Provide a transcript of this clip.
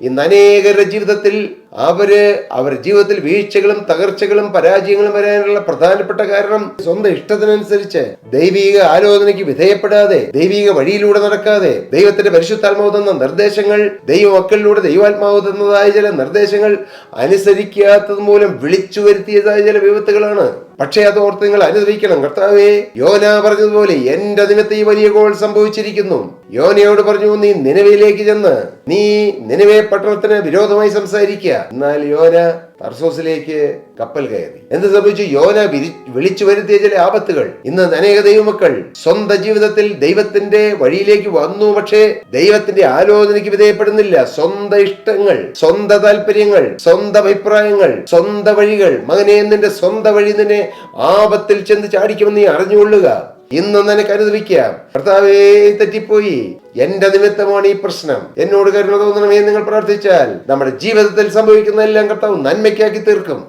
ഇന്ന് അനേകരുടെ ജീവിതത്തിൽ അവർ അവരുടെ ജീവിതത്തിൽ വീഴ്ചകളും തകർച്ചകളും പരാജയങ്ങളും വരാനുള്ള പ്രധാനപ്പെട്ട കാരണം സ്വന്തം ഇഷ്ടത്തിനനുസരിച്ച് ദൈവിക ആലോചനയ്ക്ക് വിധേയപ്പെടാതെ ദൈവിക വഴിയിലൂടെ നടക്കാതെ ദൈവത്തിന്റെ പരിശുദ്ധാത്മാവ് തന്ന നിർദ്ദേശങ്ങൾ ദൈവമക്കളിലൂടെ ദൈവാത്മാവ് തന്നതായ ചില നിർദ്ദേശങ്ങൾ അനുസരിക്കാത്തത് മൂലം വിളിച്ചു വരുത്തിയതായ ചില വിപത്തുകളാണ് പക്ഷേ അത് ഓർത്ത് നിങ്ങൾ അനുഭവിക്കണം കർത്താവേ. യോന പറഞ്ഞതുപോലെ എന്റെ ദിനത്തെ ഈ വലിയ ഗോൾ സംഭവിച്ചിരിക്കുന്നു. യോനയോട് പറഞ്ഞു നീ നിലവിലേക്ക് ചെന്ന് നീ നിലവേ പട്ടണത്തിന് വിരോധമായി സംസാരിക്കുക. എന്നാൽ യോന തർസോസിലേക്ക് കപ്പൽ കയറി. എന്ത് സംഭവിച്ചു? യോന വിളിച്ചു വരുത്തിയ ചില ആപത്തുകൾ. ഇന്ന് അനേക ദൈവമക്കൾ സ്വന്തം ജീവിതത്തിൽ ദൈവത്തിന്റെ വഴിയിലേക്ക് വന്നു. പക്ഷേ ദൈവത്തിന്റെ ആലോചനയ്ക്ക് വിധേയപ്പെടുന്നില്ല. സ്വന്തം ഇഷ്ടങ്ങൾ സ്വന്തം താല്പര്യങ്ങൾ സ്വന്തം അഭിപ്രായങ്ങൾ സ്വന്തം വഴികൾ. മകനെ നിന്റെ സ്വന്തം വഴി നിന്നെ ആപത്തിൽ ചെന്ന് ചാടിക്കുമെന്ന് നീ അറിഞ്ഞുകൊള്ളുക. ഇന്ന് തന്നെ അനുഭവിക്കാം. കർത്താവേ തെറ്റിപ്പോയി. എന്റെ നിമിത്തമാണ് ഈ പ്രശ്നം. എന്നോട് കരുണ തോന്നണമേ നിങ്ങൾ പ്രാർത്ഥിച്ചാൽ നമ്മുടെ ജീവിതത്തിൽ സംഭവിക്കുന്ന എല്ലാം കർത്താവ് നന്മയ്ക്കാക്കി തീർക്കും.